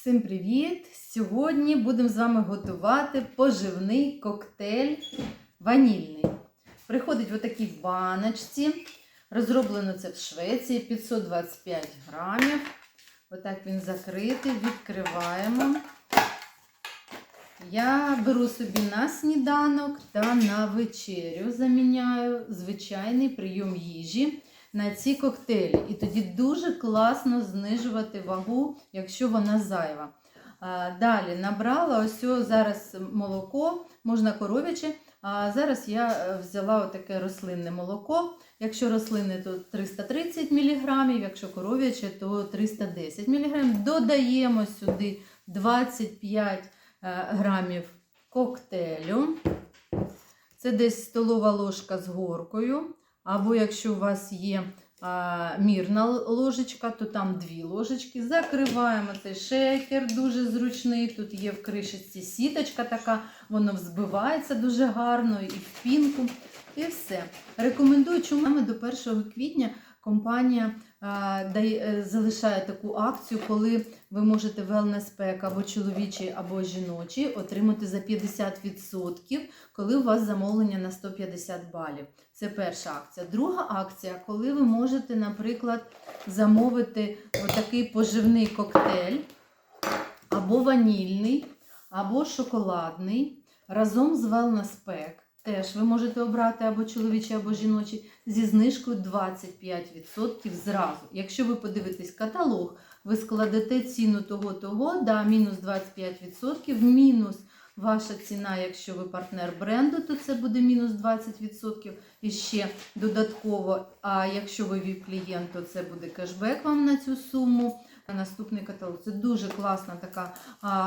Всім привіт! Сьогодні будемо з вами готувати поживний коктейль ванільний. Приходить в такій баночці. Розроблено це в Швеції 525 грамів. Отак він закритий, відкриваємо. Я беру собі на сніданок та на вечерю. Заміняю звичайний прийом їжі на ці коктейлі. І тоді дуже класно знижувати вагу, якщо вона зайва. Далі набрала ось зараз молоко, можна коров'яче. А зараз я е, взяла таке рослинне молоко. Якщо рослинне, то 330 мг, якщо коров'яче, то 310 мг. Додаємо сюди 25 е, грамів коктейлю. Це десь столова ложка з горкою. Або якщо у вас є а, мірна ложечка, то там дві ложечки. Закриваємо цей шейкер, дуже зручний. Тут є в кришечці сіточка така, воно взбивається дуже гарно і в пінку. І все. Рекомендую, чому до 1 квітня компанія дає, е, залишає таку акцію, коли ви можете wellness pack або чоловічий, або жіночий отримати за 50%, коли у вас замовлення на 150 балів. Це перша акція. Друга акція, коли ви можете, наприклад, замовити отакий поживний коктейль, або ванільний, або шоколадний, разом з Wellness Pack. Теж ви можете обрати або чоловічий, або жіночий зі знижкою 25% зразу. Якщо ви подивитесь каталог, ви складете ціну того-того, да, мінус 25%, мінус ваша ціна, якщо ви партнер бренду, то це буде мінус 20% і ще додатково. А якщо ви віп-клієнт, то це буде кешбек вам на цю суму. Наступний каталог. Це дуже класна така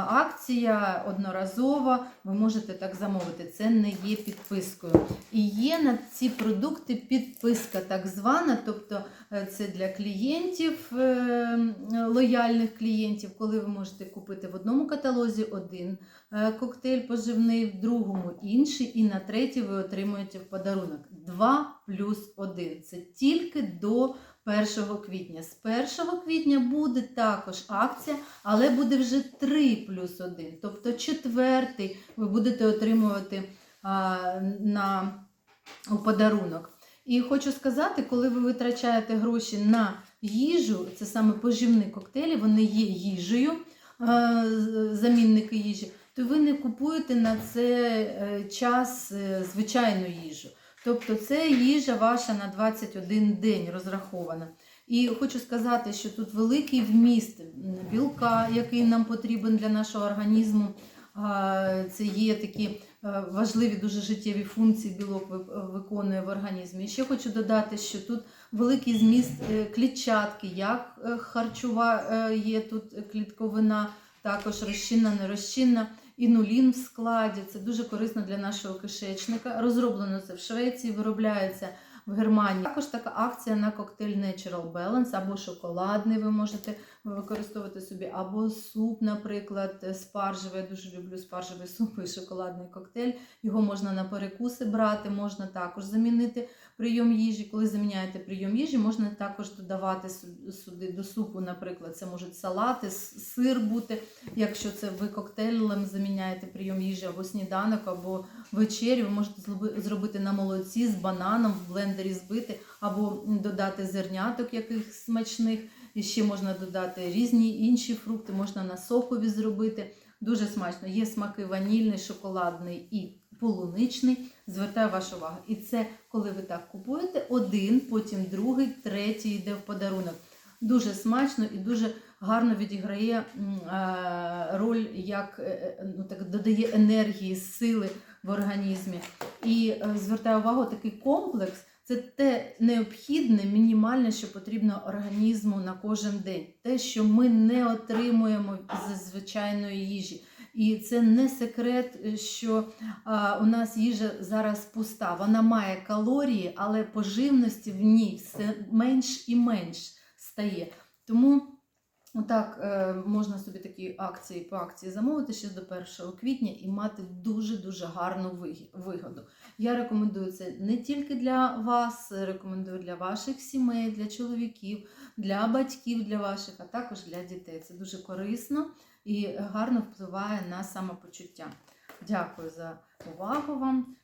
акція, одноразова. Ви можете так замовити. Це не є підпискою. І є на ці продукти підписка, так звана, тобто е, це для клієнтів, е, лояльних клієнтів, коли ви можете купити в одному каталозі один е, коктейль поживний, в другому інший, і на третій ви отримуєте в подарунок 2 плюс 1. Це тільки до 1 квітня. З 1 квітня буде також акція, але буде вже 3 плюс 1. Тобто четвертий ви будете отримувати а, на, у подарунок. І хочу сказати, коли ви витрачаєте гроші на їжу, це саме поживні коктейлі, вони є їжею, а, замінники їжі, то ви не купуєте на це е, час е, звичайну їжу. Тобто це їжа ваша на 21 день розрахована. І хочу сказати, що тут великий вміст білка, який нам потрібен для нашого організму. Це є такі е, важливі, дуже життєві функції білок виконує в організмі. І ще хочу додати, що тут великий зміст е, клітчатки, як е, харчова є тут клітковина, також розчинна, нерозчинна інулін в складі. Це дуже корисно для нашого кишечника. Розроблено це в Швеції, виробляється в Германії. Також така акція на коктейль Natural Balance або шоколадний ви можете використовувати собі, або суп, наприклад, спаржевий. Я дуже люблю спаржевий суп і шоколадний коктейль. Його можна на перекуси брати, можна також замінити прийом їжі. Коли заміняєте прийом їжі, можна також додавати сюди до супу, наприклад, це можуть салати, сир бути. Якщо це ви коктейлем заміняєте прийом їжі або сніданок, або вечерю, ви можете зробити на молоці з бананом в блендері збити, або додати зерняток яких смачних. І ще можна додати різні інші фрукти, можна на сокові зробити. Дуже смачно. Є смаки ванільний, шоколадний і полуничний. Звертаю вашу увагу. І це, коли ви так купуєте, один, потім другий, третій йде в подарунок. Дуже смачно і дуже гарно відіграє роль, як ну, так, додає енергії, сили в організмі. І е, звертаю увагу, такий комплекс. Це те необхідне, мінімальне, що потрібно організму на кожен день. Те, що ми не отримуємо з звичайної їжі. І це не секрет, що а, у нас їжа зараз пуста. Вона має калорії, але поживності в ній все менш і менш стає. Тому Отак е, можна собі такі акції по акції замовити ще до 1 квітня і мати дуже-дуже гарну вигоду. Я рекомендую це не тільки для вас, рекомендую для ваших сімей, для чоловіків, для батьків, для ваших, а також для дітей. Це дуже корисно і гарно впливає на самопочуття. Дякую за увагу вам.